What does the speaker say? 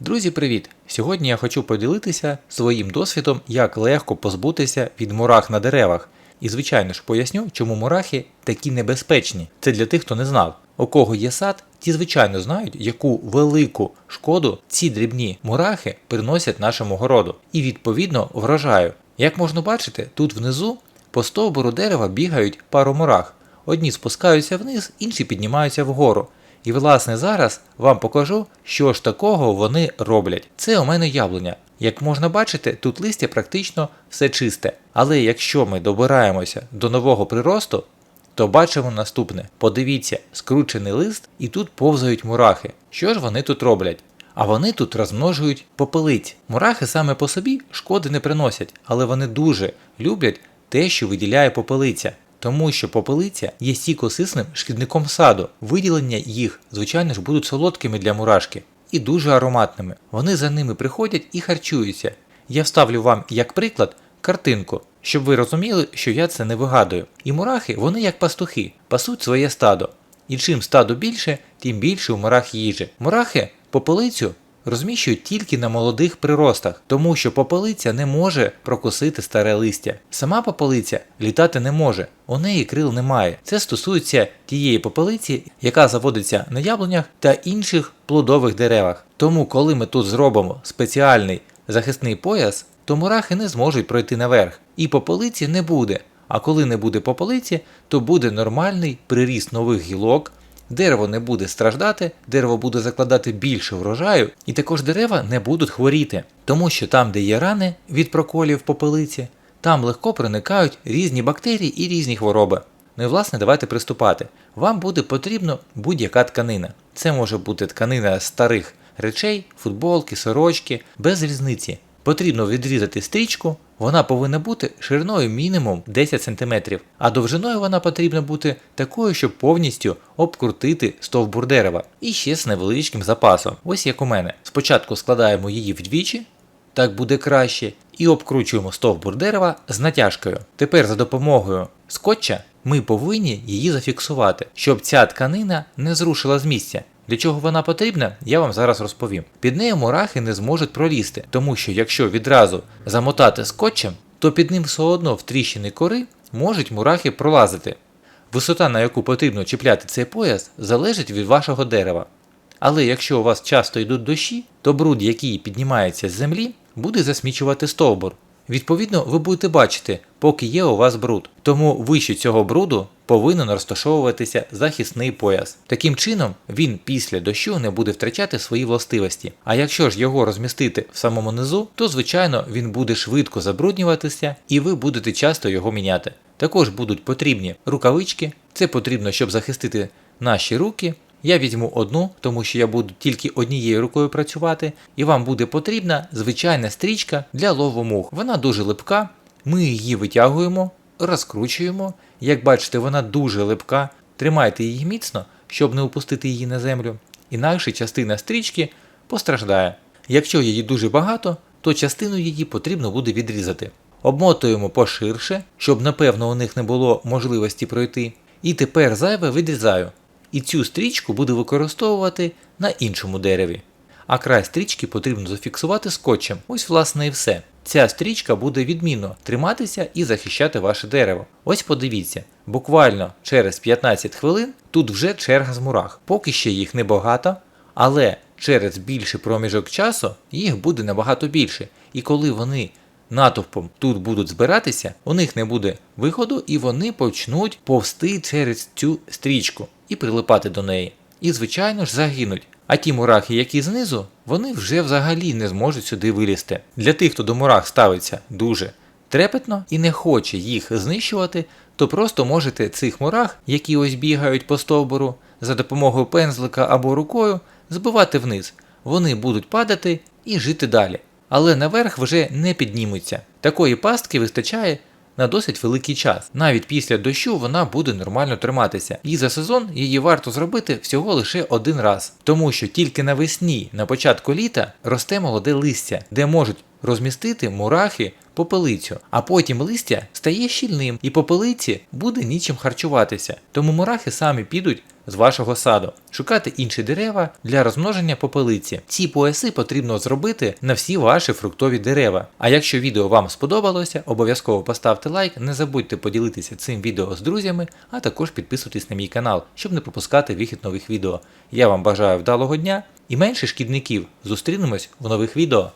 Друзі, привіт! Сьогодні я хочу поділитися своїм досвідом, як легко позбутися від мурах на деревах. І, звичайно ж, поясню, чому мурахи такі небезпечні. Це для тих, хто не знав. У кого є сад, ті звичайно знають, яку велику шкоду ці дрібні мурахи приносять нашому городу. І відповідно врожаю. Як можна бачити, тут внизу по стовбуру дерева бігають пару мурах. Одні спускаються вниз, інші піднімаються вгору. І власне зараз вам покажу, що ж такого вони роблять. Це у мене яблуня. Як можна бачити, тут листя практично все чисте. Але якщо ми добираємося до нового приросту, то бачимо наступне: подивіться, скручений лист, і тут повзають мурахи. Що ж вони тут роблять? А вони тут розмножують попелиць. Мурахи саме по собі шкоди не приносять, але вони дуже люблять те, що виділяє попелиця. Тому що попелиця є стійкосисним шкідником саду. Виділення їх, звичайно ж, будуть солодкими для мурашки і дуже ароматними. Вони за ними приходять і харчуються. Я вставлю вам як приклад картинку, щоб ви розуміли, що я це не вигадую. І мурахи, вони як пастухи, пасуть своє стадо. І чим стадо більше, тим більше у мурах їжі. Мурахи попелицю розміщують тільки на молодих приростах, тому що попелиця не може прокусити старе листя. Сама попелиця літати не може, у неї крил немає. Це стосується тієї попелиці, яка заводиться на яблунях та інших плодових деревах. Тому, коли ми тут зробимо спеціальний захисний пояс, то мурахи не зможуть пройти наверх, і попелиці не буде. А коли не буде попелиці, то буде нормальний приріст нових гілок, дерево не буде страждати, дерево буде закладати більше врожаю, і також дерева не будуть хворіти, тому що там, де є рани від проколів попелиці, там легко проникають різні бактерії і різні хвороби. Ну і власне давайте приступати. Вам буде потрібно будь-яка тканина. Це може бути тканина старих речей, футболки, сорочки, без різниці. Потрібно відрізати стрічку, вона повинна бути шириною мінімум 10 см, а довжиною вона потрібна бути такою, щоб повністю обкрутити стовбур дерева. І ще з невеличким запасом, ось як у мене. Спочатку складаємо її вдвічі, так буде краще, і обкручуємо стовбур дерева з натяжкою. Тепер за допомогою скотча ми повинні її зафіксувати, щоб ця тканина не зрушила з місця. Для чого вона потрібна, я вам зараз розповім. Під нею мурахи не зможуть пролізти, тому що якщо відразу замотати скотчем, то під ним все одно в тріщини кори можуть мурахи пролазити. Висота, на яку потрібно чіпляти цей пояс, залежить від вашого дерева. Але якщо у вас часто йдуть дощі, то бруд, який піднімається з землі, буде засмічувати стовбур. Відповідно, ви будете бачити, поки є у вас бруд. Тому вище цього бруду повинен розташовуватися захисний пояс. Таким чином, він після дощу не буде втрачати свої властивості. А якщо ж його розмістити в самому низу, то звичайно він буде швидко забруднюватися і ви будете часто його міняти. Також будуть потрібні рукавички, це потрібно, щоб захистити наші руки. Я візьму одну, тому що я буду тільки однією рукою працювати, і вам буде потрібна звичайна стрічка для лову мух. Вона дуже липка, ми її витягуємо, розкручуємо. Як бачите, вона дуже липка. Тримайте її міцно, щоб не опустити її на землю. Інакше частина стрічки постраждає. Якщо її дуже багато, то частину її потрібно буде відрізати. Обмотуємо поширше, щоб напевно у них не було можливості пройти. І тепер зайве відрізаю. І цю стрічку буду використовувати на іншому дереві. А край стрічки потрібно зафіксувати скотчем. Ось власне і все. Ця стрічка буде відмінно триматися і захищати ваше дерево. Ось подивіться, буквально через 15 хвилин тут вже черга з мурах. Поки ще їх небагато, але через більший проміжок часу їх буде набагато більше. І коли вони натовпом тут будуть збиратися, у них не буде виходу і вони почнуть повсти через цю стрічку і прилипати до неї. І, звичайно ж, загинуть. А ті мурахи, які знизу, вони вже взагалі не зможуть сюди вилізти. Для тих, хто до мурах ставиться дуже трепетно і не хоче їх знищувати, то просто можете цих мурах, які ось бігають по стовбуру, за допомогою пензлика або рукою, збивати вниз. Вони будуть падати і жити далі. Але наверх вже не піднімуться. Такої пастки вистачає на досить великий час. Навіть після дощу вона буде нормально триматися. І за сезон її варто зробити всього лише один раз, тому що тільки навесні, на початку літа, росте молоде листя, де можуть розмістити мурахи попелицю, а потім листя стає щільним і попелиці буде нічим харчуватися. Тому мурахи самі підуть з вашого саду, шукати інші дерева для розмноження попелиці. Ці пояси потрібно зробити на всі ваші фруктові дерева. А якщо відео вам сподобалося, обов'язково поставте лайк, не забудьте поділитися цим відео з друзями, а також підписуйтесь на мій канал, щоб не пропускати вихід нових відео. Я вам бажаю вдалого дня і менше шкідників. Зустрінемось в нових відео.